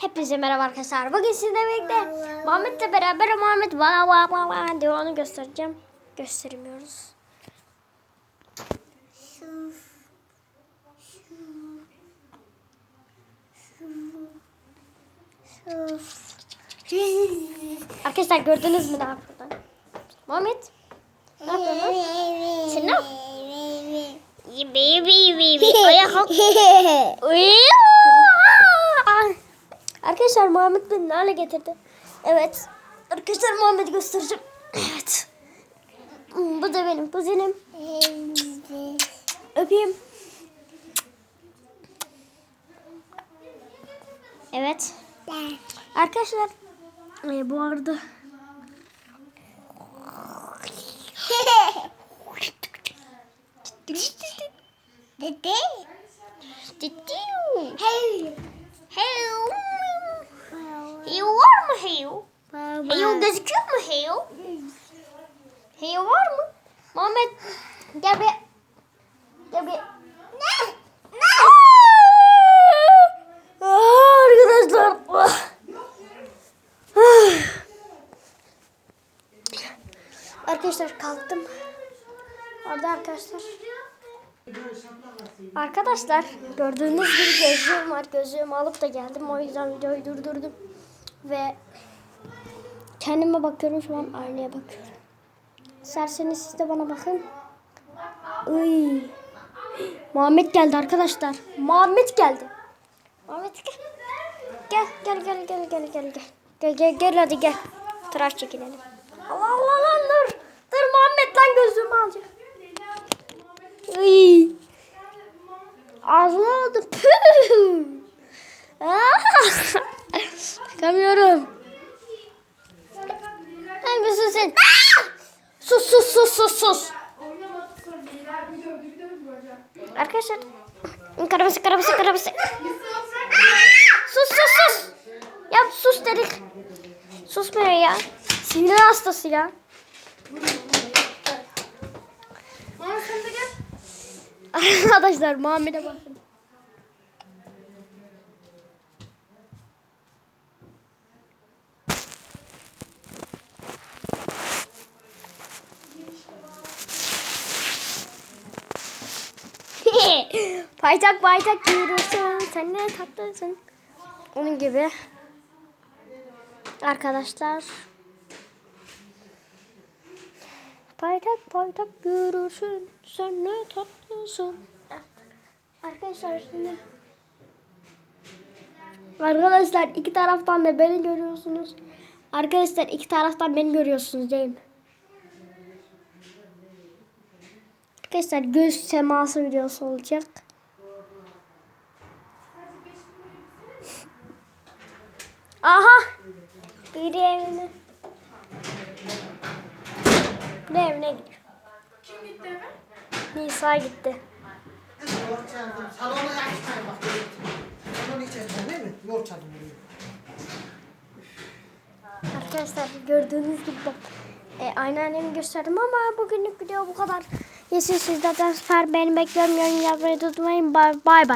Hepinize merhaba arkadaşlar. Bugün sizinle birlikte Muhammed'le beraber Muhammed bana bana bana diyor onu göstereceğim. Göstermiyoruz. Arkadaşlar gördünüz mü ne yapıyorlar? Muhammed ne yapıyorsun? Sen ne yap? Yibi yibi yibi yibi. Ayağa kalk. Arkadaşlar Muhammed beni ne hale getirdi? Evet. Arkadaşlar Muhammed'i göstereceğim. Evet. Hmm, Bu da benim kuzenim. Öpeyim. Evet. Arkadaşlar e, bu arada. Hey. Heyo. Heyo var mı heyo? Heyo gözüküyor mu heyo? Heyo var mı? Muhammed gel bir. Gel bir. Ne? Aa, Arkadaşlar. Arkadaşlar kalktım. Orada arkadaşlar. Arkadaşlar gördüğünüz gibi gözlüğüm var. Gözlüğümü alıp da geldim. O yüzden videoyu durdurdum. Ve kendime bakıyorum şu an aynaya bakıyorum. İsterseniz siz de bana bakın. Iy. Muhammed geldi arkadaşlar. Muhammed geldi. Muhammed gel. Gel gel gel gel gel gel gel. Gel gel hadi gel. Tıraş çekinelim. Çıkamıyorum. Sen bir sus sen. Sus sus sus sus sus. Arkadaşlar. Karaması karaması karaması. Sus sus sus. Ya sus dedik. Susmuyor ya. Sinir hastası ya. Arkadaşlar Muhammed'e bakın. paytak paytak yürürsün sen ne tatlısın. Onun gibi. Arkadaşlar. Paytak paytak yürürsün sen ne tatlısın. Arkadaşlar şimdi. Arkadaşlar iki taraftan da beni görüyorsunuz. Arkadaşlar iki taraftan beni görüyorsunuz değil mi? Arkadaşlar göz teması videosu olacak. Aha! Biri evine. Biri evine gidiyor. Kim gitti eve? Nisa gitti. Salona açmayın bak. Salon içerisinde değil mi? Çaldım buraya. Arkadaşlar gördüğünüz gibi bak. E, anneannemi gösterdim ama bugünlük video bu kadar. Yesin sizlerden süper. Beni bekliyorum. Yorum yapmayı unutmayın. Bye bye.